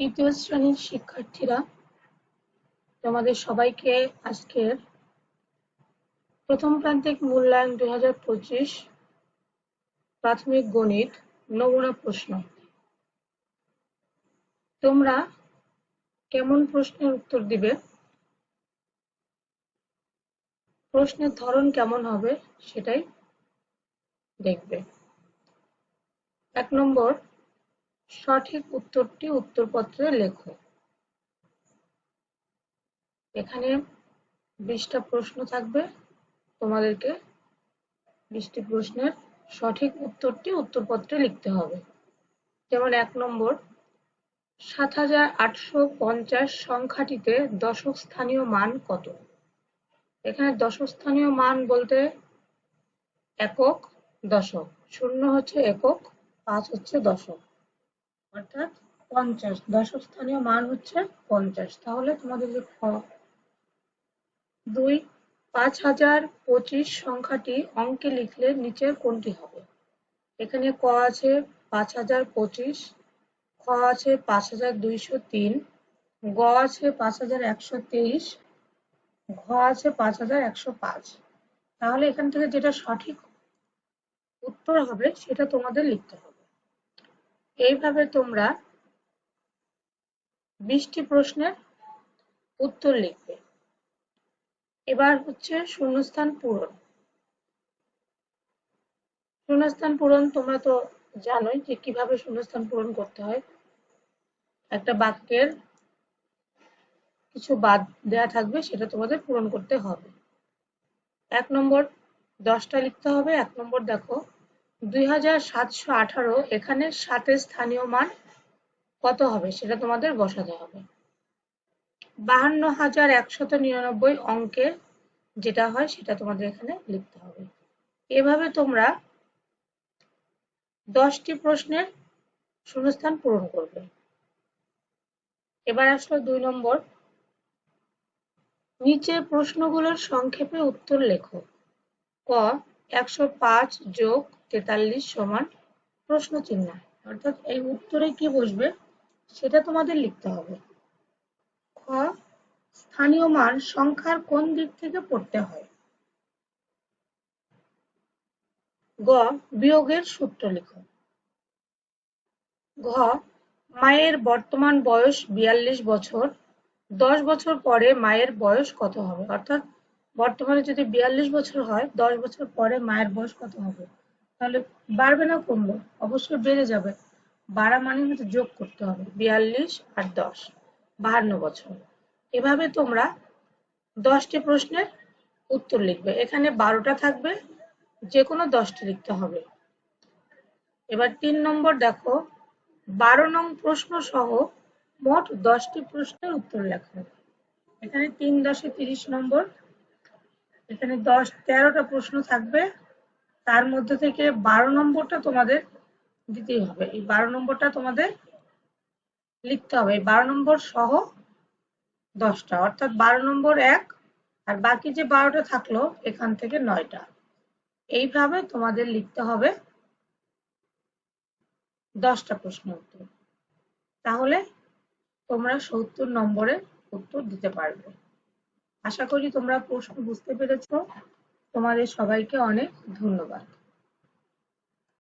তৃতীয় শ্রেণির শিক্ষার্থীরা, তোমাদের সবাইকে আজকের প্রথম প্রান্তিক মূল্যায়ন দুই হাজার পঁচিশ প্রাথমিক গণিত নমুনা প্রশ্ন। তোমরা কেমন প্রশ্নের উত্তর দিবে? প্রশ্নের ধরন কেমন হবে সেটাই দেখবে। এক নম্বর সঠিক উত্তরটি উত্তরপত্রে লেখো এখানে বিশটা প্রশ্ন থাকবে। তোমাদেরকে বিশটি প্রশ্নের সঠিক উত্তরটি উত্তরপত্রে লিখতে হবে। যেমন এক নম্বর, সাত হাজার আটশো পঞ্চাশ সংখ্যাটিতে দশক স্থানীয় মান কত? এখানে দশক স্থানীয় মান বলতে একক দশক, শূন্য হচ্ছে একক, পাঁচ হচ্ছে দশক। অর্থাৎ পঞ্চাশ। দশক স্থানীয় মান হচ্ছে পঞ্চাশ। তাহলে তোমাদের যে খ, দুই, পাঁচ হাজার পঁচিশ সংখ্যাটি অঙ্কে লিখলে নিচের কোনটি হবে? এখানে ক আছে পাঁচ হাজার পঁচিশ, খ আছে পাঁচ হাজার দুইশো তিন, গ আছে পাঁচ হাজার একশো তেইশ ঘ আছে পাঁচ হাজার একশো পাঁচ। তাহলে এখান থেকে যেটা সঠিক উত্তর হবে সেটা তোমাদের লিখতে হবে। এইভাবে তোমরা বিশটি প্রশ্নের উত্তর লিখবে। এবার হচ্ছে শূন্যস্থান পূরণ। শূন্যস্থান পূরণ তোমরা তো জানোই যে কীভাবে শূন্যস্থান পূরণ করতে হয়। একটা বাক্যের কিছু বাদ দেয়া থাকবে, সেটা তোমাদের পূরণ করতে হবে। এক নম্বর দশটা লিখতে হবে। এক নম্বর দেখো দুই হাজার সাতশো আঠারো এখানে সাতের স্থানীয় মান কত হবে? সেটা তোমাদের বসাতে হবে। বাহান্ন হাজার একশত নিরানব্বই অঙ্কে যেটা হয় সেটা তোমাদের এখানে লিখতে হবে। এভাবে তোমরা দশটি প্রশ্নের শূন্যস্থান পূরণ করবে। এবার আসলো দুই নম্বর। নিচের প্রশ্নগুলোর সংক্ষেপে উত্তর লেখো। ক, একশো পাঁচ যোগ তেতাল্লিশ সমান প্রশ্ন চিহ্ন অর্থাৎ এই উত্তরে কি বসবে? সেটা তোমাদের লিখতে হবে। খ, স্থানীয় মান সংখ্যার কোন দিক থেকে পড়তে হয়? গ, বিয়োগের সূত্র লিখো। ঘ, মায়ের বর্তমান বয়স বিয়াল্লিশ বছর। দশ বছর পরে মায়ের বয়স কত হবে? অর্থাৎ বর্তমানে যদি বিয়াল্লিশ বছর হয়, দশ বছর পরে মায়ের বয়স কত হবে? তাহলে বাড়বে না কমবে? অবশ্যই বেড়ে যাবে। বাড়া মানে হচ্ছে যোগ করতে হবে। বিয়াল্লিশ আর দশ। বাহান্ন বছর। এভাবে তোমরা দশটি প্রশ্নের উত্তর লিখবে। এখানে বারোটা থাকবে যে কোনো দশটি লিখতে হবে। এবার তিন নম্বর দেখো। বারো নং প্রশ্ন সহ মোট দশটি প্রশ্নের উত্তর লেখা। এখানে তিন দশে তিরিশ নম্বর। এখানে দশ, তেরোটা প্রশ্ন থাকবে। তার মধ্যে থেকে বারো নম্বরটা তোমাদের দিতেই হবে। এই বারো নম্বরটা তোমাদের লিখতে হবে। বারো নম্বর সহ দশটা, অর্থাৎ বারো নম্বর এক আর বাকি যে বারোটা থাকল এখান থেকে নয়টা। এইভাবে তোমাদের লিখতে হবে দশটা প্রশ্ন উত্তর। তাহলে তোমরা সত্তর নম্বরের উত্তর দিতে পারবে। আশা করি তোমরা প্রশ্ন বুঝতে পেরেছ। তোমাদের সবাইকে অনেক ধন্যবাদ।